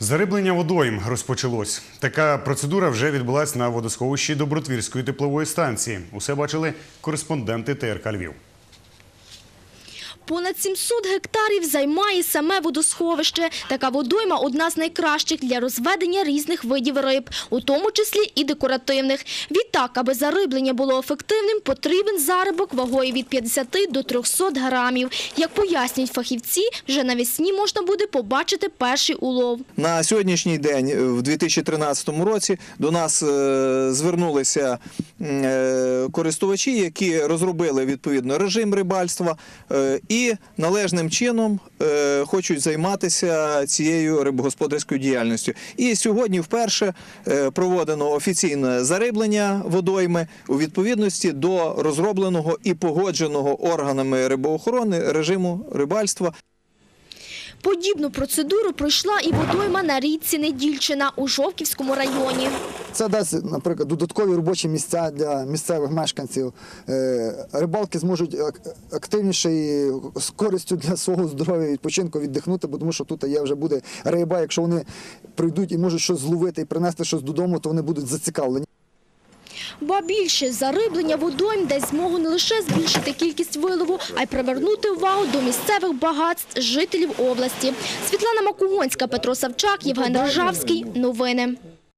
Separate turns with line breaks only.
Зариблення водойм розпочалось. Така процедура вже відбулась на водосховищі Добротвірської теплової станції. Усе бачили кореспонденти ТРК Львів.
Понад 700 гектарів займає саме водосховище. Така водойма – одна з найкращих для розведення різних видів риб, у тому числі і декоративних. Відтак, аби зариблення було ефективним, потрібен заробок вагою від 50 до 300 грамів. Як пояснюють фахівці, вже навесні можна буде побачити перший улов.
На сьогоднішній день, в 2013 році, до нас е, звернулися користувачі, які розробили відповідно режим рибальства е, і належним чином е, хочуть займатися цією рибогосподарською діяльністю. І сьогодні вперше е, проводено офіційне зариблення водойми у відповідності до розробленого і погодженого органами рибоохорони режиму рибальства.
Подібну процедуру пройшла і водойма на річці Недільчина у Жовківському районі.
Це дасть, наприклад, додаткові робочі місця для місцевих мешканців. Е, Рибалки зможуть активніше і з користю для свого здоров'я відпочинку віддихнути, тому що тут є вже буде риба. Якщо вони прийдуть і можуть щось зловити і принести щось додому, то вони будуть зацікавлені.
Ба більше, зариблення водойм дасть змогу не лише збільшити кількість вилову, а й привернути увагу до місцевих багатств жителів області. Світлана Макугонська, Петро Савчак, Євген Ржавський. Новини.